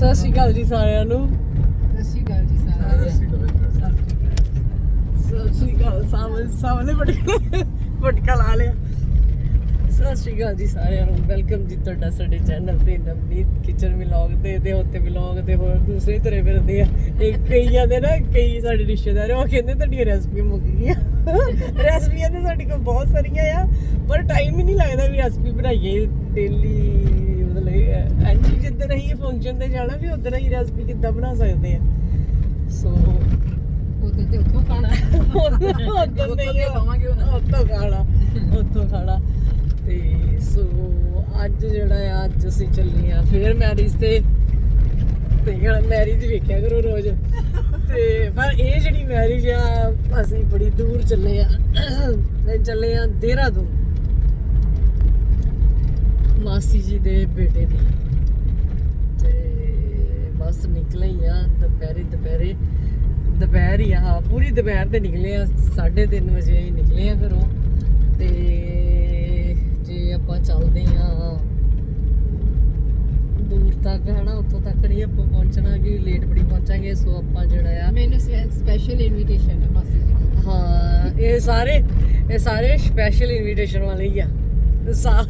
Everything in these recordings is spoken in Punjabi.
ਸਤਿ ਸ਼੍ਰੀ ਅਕਾਲ ਜੀ ਸਾਰਿਆਂ ਨੂੰ। ਸਤਿ ਸ਼੍ਰੀ ਅਕਾਲ ਜੀ ਸਾਰਿਆਂ ਸਤਿ ਸ਼੍ਰੀ ਅਕਾਲ ਸਾਹਮਣੇ ਸਾਹਮਣੇ ਪਟਕਾ ਪਟਕਾ ਲਾ ਲਿਆ। ਸਤਿ ਸ਼੍ਰੀ ਅਕਾਲ ਜੀ ਸਾਰਿਆਂ ਨੂੰ। ਵੈਲਕਮ ਜੀ ਤੁਹਾਡਾ ਸਾਡੇ ਚੈਨਲ ਤੇ ਨਵਨੀਤ ਕਿਚਨ ਵਲੌਗ ਦੇ ਤੇ ਉੱਤੇ ਵਲੌਗ ਦੇ ਹੋਰ ਦੂਸਰੇ ਤਰ੍ਹਾਂ ਫਿਰਦੇ ਆ। ਇੱਕ ਕਈਆਂ ਦੇ ਨਾ ਕਈ ਸਾਡੇ ਰਿਸ਼ਤੇਦਾਰ ਉਹ ਕਹਿੰਦੇ ਤੁਹਾਡੀ ਰੈਸਪੀ ਮੁੱਕ ਗਈਆਂ। ਰੈਸਪੀਆਂ ਤੇ ਸਾਡੇ ਕੋਲ ਬਹੁਤ ਸਾਰੀਆਂ ਆ ਪਰ ਟਾਈਮ ਹੀ ਨਹੀਂ ਲੱਗਦਾ ਵੀ ਰੈਸਪੀ ਬਣਾਈਏ ਡੇਲੀ ਮਤਲਬ ਐਂਟੀ ਜਿੱਦਣ ਅਸੀਂ ਫੰਕਸ਼ਨ ਤੇ ਜਾਣਾ ਵੀ ਉਦੋਂ ਹੀ ਰੈਸਪੀ ਕਿੱਦਾਂ ਬਣਾ ਸਕਦੇ ਆ। ਸੋ ਉਦੋਂ ਤੇ ਉੱਥੋਂ ਖਾਣਾ। ਉਦੋਂ ਨਹੀਂ ਖਾਵਾਂਗੇ ਹੁਣ। ਉੱਥੋਂ ਖਾਣਾ। ਉੱਥੋਂ ਖਾਣਾ। ਤੇ ਸੋ ਅੱਜ ਜਿਹੜਾ ਆ ਅੱਜ ਅਸੀਂ ਚੱਲੇ ਆ ਫੇਰ ਮੈਰਿਜ ਤੇ। ਤੇ ਜਿਹੜਾ ਮੈਰਿਜ ਵੇਖਿਆ ਕਰੋ ਰੋਜ਼। ਤੇ ਪਰ ਇਹ ਜਿਹੜੀ ਮੈਰਿਜ ਆ ਅਸੀਂ ਬੜੀ ਦੂਰ ਚੱਲੇ ਆ। ਚੱਲੇ ਆ ਦੇਹਰਾਦੂਨ। ਮਾਸੀ ਜੀ ਦੇ ਬੇਟੇ ਦੀ। ਤੇ ਬਸ ਨਿਕਲੇ ਹੀ ਆ ਦੁਪਹਿਰੇ ਦੁਪਹਿਰੇ। ਦੁਪਹਿਰ ਹੀ ਆ ਹਾਂ ਪੂਰੀ ਦੁਪਹਿਰ ਤੇ ਨਿਕਲੇ ਆ 3:30 ਵਜੇ ਹੀ ਨਿਕਲੇ ਆ ਘਰੋਂ। ਤੇ ਜੇ ਆਪਾਂ ਚੱਲਦੇ ਆ ਦੂਰ ਤੱਕ ਹਨਾ ਉੱਥੋਂ ਤੱਕ ਨਹੀਂ ਆਪਾਂ ਪਹੁੰਚਣਾ ਕਿ ਲੇਟ ਬੜੀ ਪਹੁੰਚਾਂਗੇ ਸੋ ਆਪਾਂ ਜਿਹੜਾ ਆ ਮੈਨੂੰ ਸਪੈਸ਼ਲ ਇਨਵੀਟੇਸ਼ਨ ਹੈ ਮਾਸੀ ਜੀ ਹਾਂ ਇਹ ਸਾਰੇ ਇਹ ਸਾਰੇ ਸਪੈਸ਼ਲ ਇਨਵੀਟੇਸ਼ਨ ਵਾਲੇ ਹੀ ਆ। ਸਾ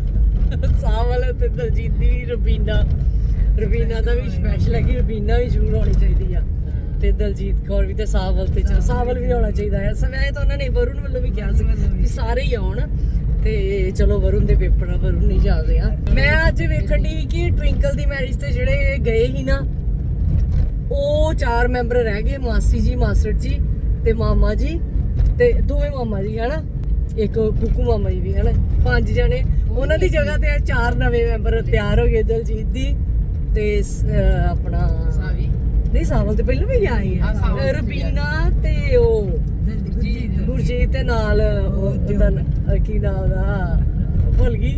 ਸਾ ਵਾਲਾ ਤੇ ਦਲਜੀਤ ਦੀ ਰਬੀਨਾ ਰਬੀਨਾ ਦਾ ਵੀ ਸਪੈਸ਼ਲ ਹੈ ਕਿ ਰਬੀਨਾ ਵੀ ਜ਼ਰੂਰ ਹੋਣੀ ਚਾਹੀਦੀ ਆ। ਤੇ ਦਲਜੀਤ ਕੌਰ ਵੀ ਤੇ ਸਾਵਲ ਤੇ ਚ- ਸਾਵਲ ਵੀ ਹੋਣਾ ਚਾਹੀਦਾ ਹੈ ਸਵੈ ਤਾਂ ਉਹਨਾਂ ਨੇ ਵਰੁਣ ਵੱਲੋਂ ਵੀ ਕਿਹਾ ਸੀ ਕਿ ਸਾਰੇ ਹੀ ਆਉਣ ਤੇ ਚਲੋ ਵਰੁਣ ਦੇ ਪੇਪਰ ਆ ਵਰੁਣ ਨਹੀਂ ਜਾ ਰਿਹਾ। ਮੈਂ ਅੱਜ ਵੇਖਣ ਦੀ ਕਿ ਟਵਿੰਕਲ ਦੀ ਮੈਰਿਜ ਤੇ ਜਿਹੜੇ ਗਏ ਸੀ ਨਾ ਉਹ ਚਾਰ ਮੈਂਬਰ ਰਹਿ ਗਏ ਮਾਸੀ ਜੀ ਮਾਸੜ ਜੀ ਤੇ ਮਾਮਾ ਜੀ ਤੇ ਦੋਵੇਂ ਮਾਮਾ ਜੀ ਹਨਾ? ਇੱਕ ਕੁਕੂ ਮਾਮਾ ਜੀ ਵੀ ਹਨਾ? ਪੰਜ ਜਣੇ। ਉਹਨਾਂ ਦੀ ਜਗ੍ਹਾ ਤੇ ਇਹ ਚਾਰ ਨਵੇਂ ਮੈਂਬਰ ਤਿਆਰ ਹੋ ਗਏ ਦਲਜੀਤ ਦੀ ਤੇ ਆਪਣਾ ਸਾਵੀ। ਨਹੀਂ ਸਾਵਲ ਤੇ ਪਹਿਲਾਂ ਵੀ ਆਏ ਹਾਂ, ਰਬੀਨਾ ਤੇ ਉਹ ਦਲਜੀਤ। ਗੁਰਜੀਤ ਦੇ ਨਾਲ ਉਹ ਉਹਦਾ ਕੀ ਨਾਮ ਦਾ? ਭੁੱਲ ਗਈ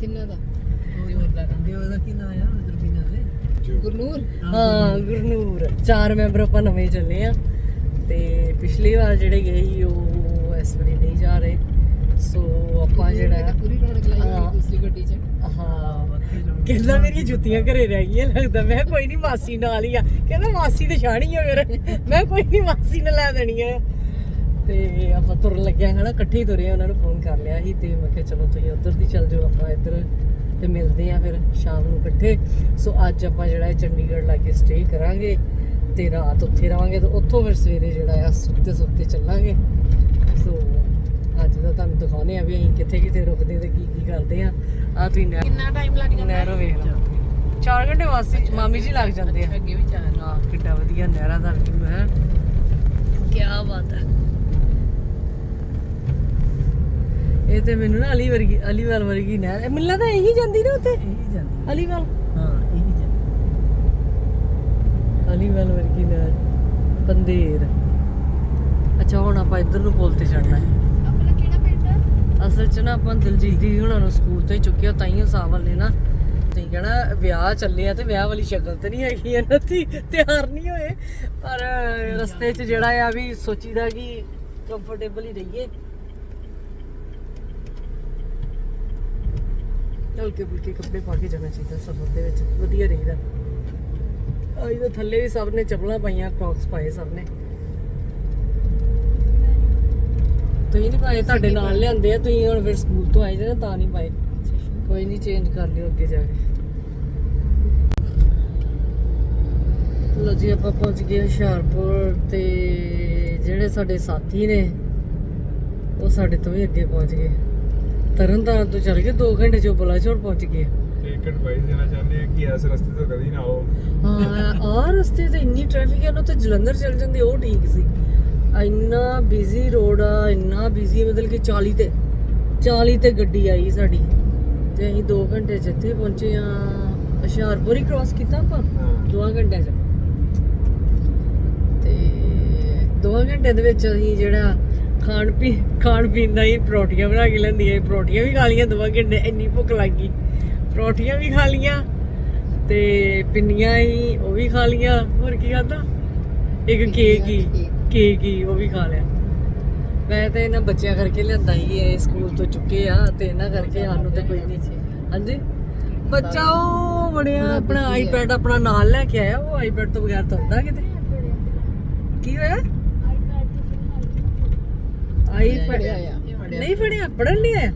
ਕਿੰਨਾ ਦਾ ਰਬੀਨਾ ਗੁਰਨੂਰ? ਹਾਂ ਗੁਰਨੂਰ। ਚਾਰ ਮੈਂਬਰ ਆਪਾਂ ਨਵੇਂ ਚੱਲੇ ਆ। ਤੇ ਪਿਛਲੀ ਵਾਰ ਜਿਹੜੇ ਗਏ ਸੀ ਉਹ ਇਸ ਵਾਰੀ ਨਹੀਂ ਜਾ ਰਹੇ। ਸੋ ਆਪਾਂ ਜਿਹੜਾ ਪੂਰੀ ਰੌਣਕ ਲਾਈ ਹਾਂ। ਹੋਈ ਦੂਸਰੀ ਗੱਡੀ 'ਚ। ਹਾਂ। ਕਹਿੰਦਾ ਮੇਰੀਆਂ ਜੁੱਤੀਆਂ ਘਰੇ ਰਹਿ ਗਈਆਂ ਲੱਗਦਾ ਮੈਂ ਕੋਈ ਨਹੀਂ ਮਾਸੀ ਨਾਲ ਹੀ ਆ। ਕਹਿੰਦਾ ਮਾਸੀ ਤੇ ਛਾਣੀ ਆ ਮੇਰੇ। ਮੈਂ ਕੋਈ ਨਹੀਂ ਮਾਸੀ ਨੇ ਲੈ ਦੇਣੀਆਂ ਆ। ਤੇ ਆਪਾਂ ਤੁਰਨ ਲੱਗਿਆ ਹਨਾ ਇਕੱਠੇ ਹੀ ਤੁਰੇ ਆ, ਉਹਨਾਂ ਨੂੰ ਫੋਨ ਕਰ ਲਿਆ ਸੀ ਤੇ ਮੈਂ ਕਿਹਾ ਚਲੋ ਤੁਸੀਂ ਉਧਰ ਦੀ ਚੱਲ ਜਾਓ ਆਪਾਂ ਇੱਧਰ ਤੇ ਮਿਲਦੇ ਆ ਫਿਰ ਸ਼ਾਮ ਨੂੰ ਇਕੱਠੇ। ਸੋ ਅੱਜ ਆਪਾਂ ਜਿਹੜਾ ਹੈ ਚੰਡੀਗੜ੍ਹ ਲਾ ਕੇ ਸਟੇ ਕਰਾਂਗੇ ਤੇ ਰਾਤ ਉੱਥੇ ਰਵਾਂਗੇ ਤੇ ਉੱਥੋਂ ਫਿਰ ਸਵੇਰੇ ਜਿਹੜਾ ਆ ਸੁੱਤੇ ਸੁੱਤੇ ਚੱਲਾਂਗੇ। ਸੋ ਅੱਜ ਦਾ ਤੁਹਾਨੂੰ ਦਿਖਾਉਂਦੇ ਆ ਵੀ ਅਸੀਂ ਕਿੱਥੇ ਕਿੱਥੇ ਰੁਕਦੇ ਤੇ ਕੀ ਕੀ ਕਰਦੇ ਆ ਆ ਤੁਸੀਂ ਨਹਿਰ ਕਿੰਨਾ ਟਾਈਮ ਲੱਗ ਨਹਿਰੋਂ ਵੇਖ ਲਓ। 4 ਘੰਟੇ ਵਾਸਤੇ ਮਾਮੀ ਜੀ ਲੱਗ ਜਾਂਦੇ ਆ। ਅੱਗੇ ਵੀ ਚਾਰ। ਹਾਂ ਕਿੱਡਾ ਵਧੀਆ ਨਹਿਰਾਂ ਦਾ ਵਿਊ ਹੈ। ਕੀ ਬਾਤ ਹੈ। ਇਹ ਤੇ ਮੈਨੂੰ ਨਾ ਅਲੀ ਵਰਗੀ ਅਲੀਵਾਲ ਵਰਗੀ ਨਹਿਰ ਇਹ ਮੈਨੂੰ ਲੱਗਦਾ ਇਹੀ ਜਾਂਦੀ ਨਾ ਉੱਥੇ? ਇਹੀ ਜਾਂਦੀ ਅਲੀਵਾਲ? ਹਾਂ ਇਹੀ ਜਾਂਦੀ ਅਲੀਵਾਲ ਵਰਗੀ ਨਹਿਰ। ਪੰਦੇਰ। ਅੱਛਾ ਹੁਣ ਆਪਾਂ ਇੱਧਰ ਨੂੰ ਪੁਲ ਤੇ ਚੜਨਾ ਹੈ ਆਪਣਾ ਕਿਹੜਾ ਪਿੰਡ ਹੈ ਅਸਲ 'ਚ ਨਾ ਆਪਾਂ ਦਿਲਜੀਤ ਦੀ ਹੁਣਾਂ ਨੂੰ ਸਕੂਲ ਤੋਂ ਹੀ ਚੁੱਕਿਆ ਤਾਈਓ ਸਾਵਲ ਨੇ ਨਾ। ਤੇ ਕਹਿਣਾ ਵਿਆਹ ਚੱਲੇ ਆ ਤੇ ਵਿਆਹ ਵਾਲੀ ਸ਼ਕਲ ਤੇ ਨਹੀਂ ਹੈਗੀ ਇਹਨਾਂ ਦੀ, ਤਿਆਰ ਨਹੀਂ ਹੋਏ। ਪਰ ਰਸਤੇ 'ਚ ਜਿਹੜਾ ਆ ਵੀ ਸੋਚੀਦਾ ਕਿ ਕੰਫਰਟੇਬਲ ਹੀ ਰਹੀਏ। ਹਲਕੇ ਫੁਲਕੇ ਕੱਪੜੇ ਪਾ ਕੇ ਜਾਣਾ ਚਾਹੀਦਾ ਸਫ਼ਰ ਦੇ ਵਿੱਚ, ਵਧੀਆ ਰਹੀਦਾ। ਆ ਤਾਂ ਥੱਲੇ ਵੀ ਸਭ ਨੇ ਚੱਪਲਾਂ ਪਾਈਆਂ ਕ੍ਰੌਕਸ ਪਾਏ ਸਭ ਨੇ। ਤੁਸੀਂ ਨਹੀਂ ਪਾਏ ਤੁਹਾਡੇ ਨਾਲ ਲਿਆਂਦੇ ਆ ਤੁਸੀਂ ਹੁਣ ਫਿਰ ਸਕੂਲ ਤੋਂ ਆਏ ਜੇ ਨਾ ਤਾਂ ਨਹੀਂ ਪਾਏ। ਕੋਈ ਨਹੀਂ ਚੇਂਜ ਕਰ ਲਿਓ ਅੱਗੇ ਜਾ ਕੇ। ਲੋ ਜੀ ਆਪਾਂ ਪਹੁੰਚ ਗਏ ਹੁਸ਼ਿਆਰਪੁਰ ਤੇ ਜਿਹੜੇ ਸਾਡੇ ਸਾਥੀ ਨੇ ਉਹ ਸਾਡੇ ਤੋਂ ਵੀ ਅੱਗੇ ਪਹੁੰਚ ਗਏ। ਤਰਨਤਾਰਨ ਤੋਂ ਚੱਲ ਕੇ 2 ਘੰਟੇ ਚ ਬਲਾਚੌਰ ਪਹੁੰਚ ਗਏ। ਇੱਕ ਐਡਵਾਈਸ ਦੇਣਾ ਚਾਹੁੰਦੇ ਆ ਕਿ ਇਸ ਰਸਤੇ ਤੋਂ ਕਦੀ ਨਾ ਆਓ। ਹਾਂ ਆਹ ਰਸਤੇ ਤੇ ਇੰਨੀ ਟ੍ਰੈਫਿਕ ਹੈ ਨਾ ਤੇ ਜਲੰਧਰ ਚੱਲ ਜਾਂਦੇ ਉਹ ਠੀਕ ਸੀ। ਇੰਨਾ ਬਿਜ਼ੀ ਰੋਡ ਆ ਇੰਨਾ ਬਿਜ਼ੀ ਮਤਲਬ ਕਿ 40 ਤੇ 40 ਤੇ ਗੱਡੀ ਆਈ ਸਾਡੀ। ਤੇ ਅਸੀਂ 2 ਘੰਟੇ ਚ ਇੱਥੇ ਪਹੁੰਚੇ ਆ ਹੁਸ਼ਿਆਰਪੁਰ ਹੀ ਕ੍ਰਾਸ ਕੀਤਾ ਆਪਾਂ ਹਾਂ। 2 ਘੰਟਿਆਂ ਚ। ਤੇ 2 ਘੰਟੇ ਦੇ ਵਿੱਚ ਅਸੀਂ ਜਿਹੜਾ ਖਾਣ ਪੀ ਖਾਣ ਪੀਣ ਦਾ ਹੀ ਪਰੌਠੀਆਂ ਬਣਾ ਕੇ ਲੈਂਦੀਆਂ ਪਰੌਠੀਆਂ ਵੀ ਖਾ ਲੀਆਂ 2 ਘੰਟੇ ਇੰਨੀ ਭੁੱਖ ਲੱਗ ਪਰੌਠੀਆਂ ਵੀ ਖਾ ਲੀਆਂ ਤੇ ਪਿੰਨੀਆਂ ਹੀ ਉਹ ਵੀ ਖਾ ਲੀਆਂ ਹੋਰ ਕੀ ਖਾਦਾ ਇੱਕ ਕੇਕ ਹੀ। ਕੇਕ ਹੀ ਉਹ ਵੀ ਖਾ ਲਿਆ। ਮੈਂ ਤਾਂ ਇਹਨਾਂ ਬੱਚਿਆਂ ਕਰਕੇ ਲਿਆਂਦਾ ਹੀ ਇਹ ਸਕੂਲ ਤੋਂ ਚੁੱਕੇ ਆ ਤੇ ਇਹਨਾਂ ਕਰਕੇ ਸਾਨੂੰ ਤੇ ਕੋਈ ਨਹੀਂ ਹਾਂਜੀ? ਬੱਚਾ ਉਹ ਬੜਿਆ ਆਪਣਾ ਆਈਪੈਡ ਆਪਣਾ ਨਾਲ ਲੈ ਕੇ ਆਇਆ ਉਹ ਆਈਪੈਡ ਤੋਂ ਬਗੈਰ ਤੁਰਦਾ ਕਿਤੇ। ਕੀ ਹੋਇਆ? ਆਈਪੈਡ ਨਹੀਂ ਫੜਿਆ ਪੜਨ ਨਹੀਂ ਆਇਆ?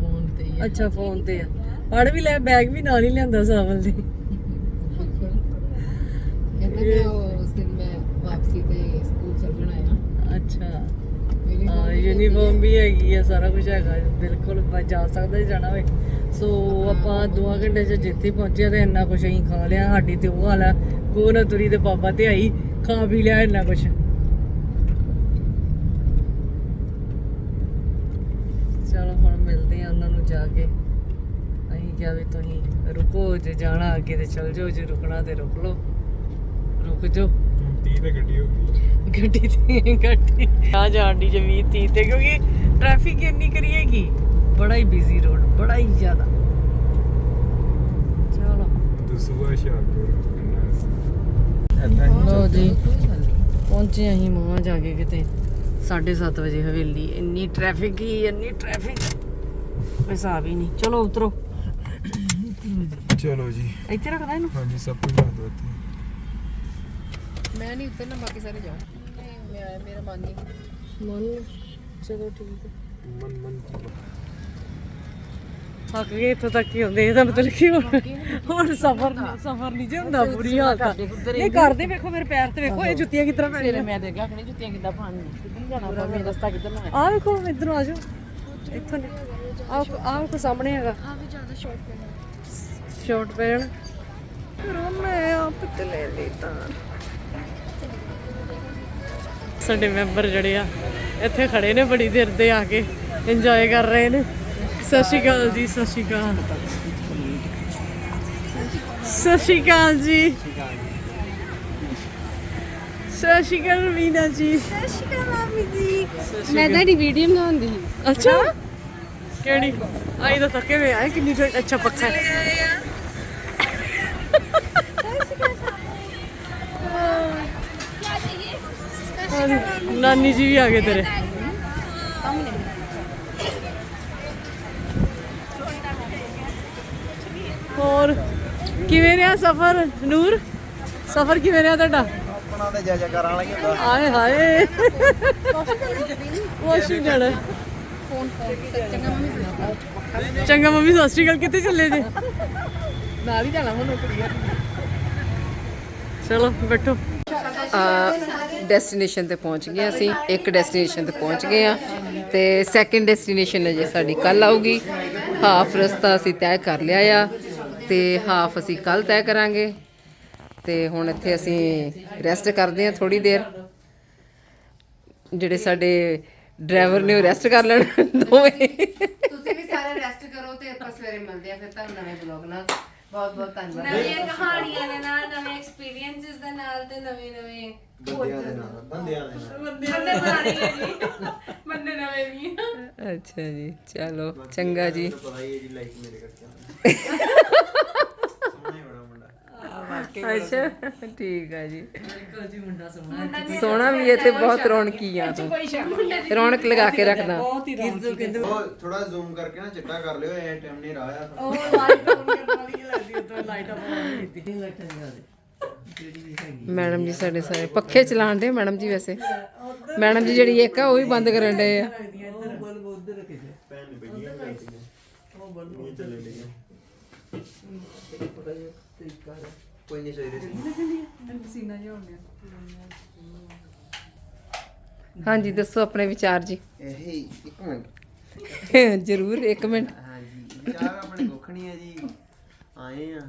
ਫੋਨ ਤੇ। ਅੱਛਾ ਫੋਨ ਤੇ ਆ। ਪੜ ਵੀ ਲੈ ਬੈਗ ਵੀ ਨਾਲ ਹੀ ਲਿਆਂਦਾ ਸਾਵਲ ਦੇ। ਕਹਿੰਦਾ ਮੈਂ ਉਸ ਦਿਨ ਮੈਂ ਵਾਪਸੀ ਤੇ ਸਕੂਲ ਚੱਲ ਜਾਣਾ ਆ ਅੱਛਾ। ਹਾਂ ਯੂਨੀਫਾਰਮ ਵੀ ਹੈਗੀ ਆ ਸਾਰਾ ਕੁਝ ਹੈਗਾ ਬਿਲਕੁਲ ਬ- ਜਾ ਸਕਦਾ ਜਾਣਾ ਵੇ ਸੋ ਆਪਾਂ ਦੋ ਘੰਟੇ ਚ ਜਿੱਥੇ ਪਹੁੰਚੇ ਤੇ ਇੰਨਾ ਕੁਝ ਅਸੀਂ ਖਾ ਲਿਆ ਸਾਡੀ ਤੇ ਉਹ ਹਾਲ ਕੋਨਾ ਤੁਰੀ ਤੇ ਬਾਬਾ ਤੇ ਆਈ ਖਾ ਵੀ ਲਿਆ ਇੰਨਾ ਕੁਝ ਚਲੋ ਹੁਣ ਮਿਲਦੇ ਆ ਉਹਨਾਂ ਨੂੰ ਜਾ ਕੇ। ਅਸੀਂ ਕਿਹਾ ਵੀ ਤੁਸੀਂ ਰੁਕੋ ਜੇ ਜਾਣਾ ਅੱਗੇ ਤੇ ਚਲ ਜਾਓ ਜੇ ਰੁਕਣਾ ਤੇ ਰੁਕ ਲਓ। ਰੁਕ ਜਾਓ। 30 ਤੇ ਗੱਡੀ ਹੋ ਗਈ। ਗੱਡੀ ਤੇ ਗੱਡੀ। ਆ ਜਾਂਦੀ ਜਮੀਨ ਤੀ ਤੇ ਕਿਉਂਕਿ ਟ੍ਰੈਫਿਕ ਇੰਨੀ ਕਰੀਏਗੀ ਬੜਾ ਹੀ ਬਿਜ਼ੀ ਰੋਡ ਬੜਾ ਹੀ ਜ਼ਿਆਦਾ। ਚਲੋ। ਦਸੂਆ ਸ਼ਾਹਪੁਰ ਐਦਾਂ ਹੀ ਲਓ ਜੀ ਪਹੁੰਚੇ ਅਸੀਂ ਮਾਂ ਜਾ ਕੇ ਕਿਤੇ। 7:30 ਵਜੇ ਹਵੇਲੀ ਇੰਨੀ ਟ੍ਰੈਫਿਕ ਹੀ ਇੰਨੀ ਟ੍ਰੈਫਿਕ ਹਿਸਾਬ ਹੀ ਨਹੀਂ। ਚਲੋ ਉਤਰੋ। ਚਲੋ ਜੀ। ਇੱਥੇ ਰੱਖਦਾ ਇਹਨੂੰ? ਹਾਂਜੀ ਸਭ ਕੁਝ ਲਾ ਦੋ ਇੱਥੇ ਮੈਂ ਨਹੀਂ ਉਤਰਨਾ ਬਾਕੀ ਸਾਰੇ ਜਾਓ। ਨਹੀਂ ਮੈਂ ਮੇਰਾ ਮਨ ਨਹੀਂ। ਮਨ ਚਲੋ ਠੀਕ ਹੈ। ਮਨ ਮਨ ਥੱਕ ਗਏ ਇੱਥੋਂ ਤੱਕ ਹੀ ਹੁੰਦੇ ਇਹਦਾ ਮਤਲਬ ਕਿ ਹੁਣ? ਹੁਣ ਸਫਰ ਸਫਰ ਨਹੀਂ ਜੇ ਹੁੰਦਾ ਬੁਰੀ ਹਾਲਤ ਆ। ਨਹੀਂ ਕਰਦੇ ਵੇਖੋ ਮੇਰੇ ਪੈਰ ਤੇ ਵੇਖੋ ਇਹ ਜੁੱਤੀਆਂ ਕਿਤਰਾ ਪੈਣੀਆਂ। ਮੈਂ ਦੇਖਿਆ ਕਿ ਜੁੱਤੀਆਂ ਕਿੱਦਾਂ ਪਾਣੀਆਂ ਕਿੱਦਾਂ ਜਾਣਾ ਪਰ ਮੇਰਾ ਰਸਤਾ ਕਿੱਧਰ ਨੂੰ ਹੈ? ਆ ਵੇਖੋ ਇਧਰੋਂ ਆ ਜਾਓ। ਇੱਥੋਂ ਆ ਆ ਸਾਹਮਣੇ ਹੈਗਾ। ਆ ਵੀ ਜ਼ਿਆਦਾ ਸ਼ਾਰਟ ਪੈਣਾ ਸ਼ਾਰਟ ਪੈਣ ਫਿਰ ਉਹ ਮੈਂ ਆਪ ਤੇ ਲੈ ਲਈ ਤਾਂ। ਸਾਡੇ ਮੈਂਬਰ ਜਿਹੜੇ ਆ ਇੱਥੇ ਖੜੇ ਨੇ ਬੜੀ ਦੇਰ ਦੇ ਆ ਕੇ ਇੰਜੋਏ ਕਰ ਰਹੇ ਨੇ। ਸਤਿ ਸ਼੍ਰੀ ਅਕਾਲ ਜੀ ਸਤਿ ਸ਼੍ਰੀ ਅਕਾਲ। ਸਤਿ ਸ਼੍ਰੀ ਅਕਾਲ ਜੀ। ਸਤਿ ਸ਼੍ਰੀ ਅਕਾਲ ਰਵੀਨਾ ਜੀ। ਮੈਂ ਤੁਹਾਡੀ ਵੀਡੀਓ ਬਣਾਉਂਦੀ। ਅੱਛਾ। ਕਿਹੜੀ? ਆਈ ਤਾਂ ਥੱਕੇ ਆ ਕਿੰਨੀ ਅੱਛਾ ਪੱਖਾ ਹੈ। ਨਾਨੀ ਜੀ ਵੀ ਆ ਗਏ ਤੇਰੇ। ਹੋਰ ਕਿਵੇਂ ਰਿਹਾ ਸਫ਼ਰ? ਨੂਰ ਸਫ਼ਰ ਕਿਵੇਂ ਰਿਹਾ ਤੁਹਾਡਾ? ਆਪਣਾ ਤੇ ਜੈ ਕਰਾਂ ਵਾਲਾ ਹੀ ਹੁੰਦਾ। ਆਏ ਹਾਏ। ਵਾਸ਼ਿੰਗ ਜਾਣਾ। ਫੋਨ ਚੰਗਾ ਮੰਮੀ ਚੰਗਾ ਮੰਮੀ ਸਤਿ ਸ਼੍ਰੀ ਅਕਾਲ। ਕਿੱਥੇ ਚੱਲੇ ਜੇ? ਨਾਲ ਹੀ ਜਾਣਾ ਹੁਣ ਕੁੜੀਆਂ ਚਲੋ ਬੈਠੋ। ਡੈਸਟੀਨੇਸ਼ਨ ਤੇ ਪਹੁੰਚ ਗਏ ਅਸੀਂ। ਇੱਕ ਡੈਸਟੀਨੇਸ਼ਨ ਤੇ ਪਹੁੰਚ ਗਏ ਆ ਤੇ ਸੈਕਿੰਡ ਡੈਸਟੀਨੇਸ਼ਨ ਹੈ ਜੇ ਸਾਡੀ ਕੱਲ ਆਊਗੀ। ਹਾਫ ਰਸਤਾ ਅਸੀਂ ਤੈਅ ਕਰ ਲਿਆ ਆ ਤੇ ਹਾਫ ਅਸੀਂ ਕੱਲ ਤੈਅ ਕਰਾਂਗੇ। ਤੇ ਹੁਣ ਇੱਥੇ ਅਸੀਂ ਰੈਸਟ ਕਰਦੇ ਆ ਥੋੜੀ ਦੇਰ। ਜਿਹੜੇ ਸਾਡੇ ਡਰਾਈਵਰ ਨੇ ਉਹ ਰੈਸਟ ਕਰ ਲੈਣ ਦੋਵੇਂ। ਤੁਸੀਂ ਵੀ ਸਾਰੇ ਰੈਸਟ ਕਰੋ ਤੇ ਆਪਾਂ ਸਵੇਰੇ ਮਿਲਦੇ ਆ ਫਿਰ ਤੁਹਾਨੂੰ ਨਵੇਂ ਬਲੌਗ ਨਾਲ। ਬਹੁਤ ਬਹੁਤ ਧੰਨਵਾਦ। ਨਵੀਆਂ ਕਹਾਣੀਆਂ ਦੇ ਨਾਲ ਨਵੇਂ ਐਕਸਪੀਰੀਐਂਸਸ ਦੇ ਨਾਲ ਤੇ ਨਵੇਂ ਨਵੇਂ ਬੰਦਿਆਂ ਦੇ ਨਾਲ ਬੰਦਿਆਂ ਦੇ ਨਾਲ। ਬੰਦੇ ਬਣਾਣੇ ਜੀ। ਬੰਦੇ ਨਵੇਂ ਵੀ ਅੱਛਾ ਜੀ ਚਲੋ ਚੰਗਾ ਜੀ। ਪਤਾ ਹੀ ਹੈ ਜੀ ਲਾਈਕ ਮੇਰੇ ਕਰਕੇ ਸੋਹਣਾ ਹੀ ਬੜਾ ਮੁੰਡਾ। ਅੱਛਾ ਠੀਕ ਆ ਜੀ। ਸੋਹਣਾ। ਵੀ ਹੈ ਤੇ ਬਹੁਤ ਰੌਣਕੀ ਆ ਤੂੰ ਰੌਣਕ ਲਗਾ ਕੇ ਰੱਖਦਾ। ਬਹੁਤ ਹੀ ਰੌਣਕੀ ਕਹਿੰਦੇ ਉਹ ਥੋੜਾ ਜ਼ੂਮ ਕਰਕੇ ਨਾ ਚਿੱਟਾ ਕਰ ਲਿਓ ਇਹ ਟਾਈਮ ਨਹੀਂ ਰਾਇਆ ਉਹ ਆਨ ਕਰਨ ਵਾਲੀ ਲੱਗਦੀ ਉਦੋਂ ਲਾਈਟ ਆਨ ਕੀਤੀ ਲਾਈਟਾਂ ਜਗਾ ਦੇ ਮੈਡਮ ਜੀ ਸਾਡੇ ਸਾਰੇ ਪੱਖੇ ਚਲਾਣ ਦੇ ਮੈਡਮ ਜੀ ਵੈਸੇ। ਮੈਡਮ ਜੀ ਜਿਹੜੀ ਇੱਕ ਆ ਉਹ ਵੀ ਬੰਦ ਕਰਨ ਡਏ ਆ। ਨਹੀਂ ਹਾਂਜੀ ਦੱਸੋ ਆਪਣੇ ਵਿਚਾਰ ਜੀ। ਇਹ ਇੱਕ ਮਿੰਟ। ਜ਼ਰੂਰ ਇੱਕ ਮਿੰਟ। ਹਾਂਜੀ ਵਿਚਾਰ ਆਪਣੇ ਕੁੱਖ ਨਹੀਂ ਹੈ ਜੀ। ਆਏ ਆ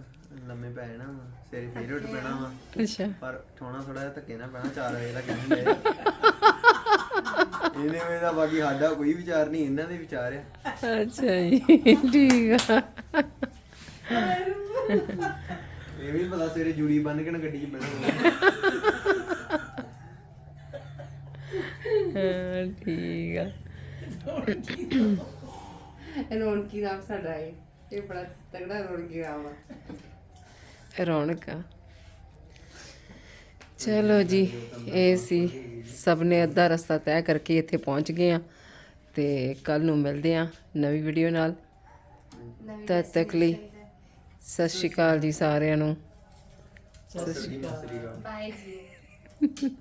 ਲੰਮੇ ਪੈ ਜਾਣਾ ਵਾ ਸਵੇਰੇ ਫੇਰ ਉੱਠ ਪੈਣਾ ਵਾ। ਅੱਛਾ। ਪਰ ਠੋਣਾ ਥੋੜਾ ਜਿਹਾ ਧੱਕੇ ਨਾ ਪੈਣਾ 4 ਵਜੇ ਦਾ ਕਹਿੰਦੇ ਇਹਨੇ ਵੇ ਦਾ ਬਾਕੀ ਸਾਡਾ ਕੋਈ ਵਿਚਾਰ ਨਹੀਂ ਇਹਨਾਂ ਦੇ ਵਿਚਾਰ ਆ। ਅੱਛਾ ਜੀ ਠੀਕ ਆ। ਇਹ ਵੀ ਪਤਾ ਸਵੇਰੇ ਜੂੜੀ ਬੰਨ ਕੇ ਨਾ ਗੱਡੀ 'ਚ ਬਹਿਣਾ ਹਾਂ, ਠੀਕ ਆ। ਰੌਣਕੀ ਰਾਮ ਸਾਡਾ ਹੈ ਇਹ ਬੜਾ ਤਗੜਾ ਰੌਣਕੀ ਰਾਮ ਆ ਰੌਣਕ ਆ। ਚਲੋ ਜੀ ਇਹ ਸੀ। ਸਭ ਨੇ ਅੱਧਾ ਰਸਤਾ ਤੈਅ ਕਰਕੇ ਇੱਥੇ ਪਹੁੰਚ ਗਏ ਆ ਤੇ ਕੱਲ ਨੂੰ ਮਿਲਦੇ ਆ ਨਵੀਂ ਵੀਡੀਓ ਨਾਲ। ਤਦ ਤੱਕ ਲਈ ਸਤਿ ਸ਼੍ਰੀ ਅਕਾਲ ਜੀ ਸਾਰਿਆਂ ਨੂੰ। ਸਤਿ ਸ਼੍ਰੀ ਅਕਾਲ। ਬਾਏ ਜੀ।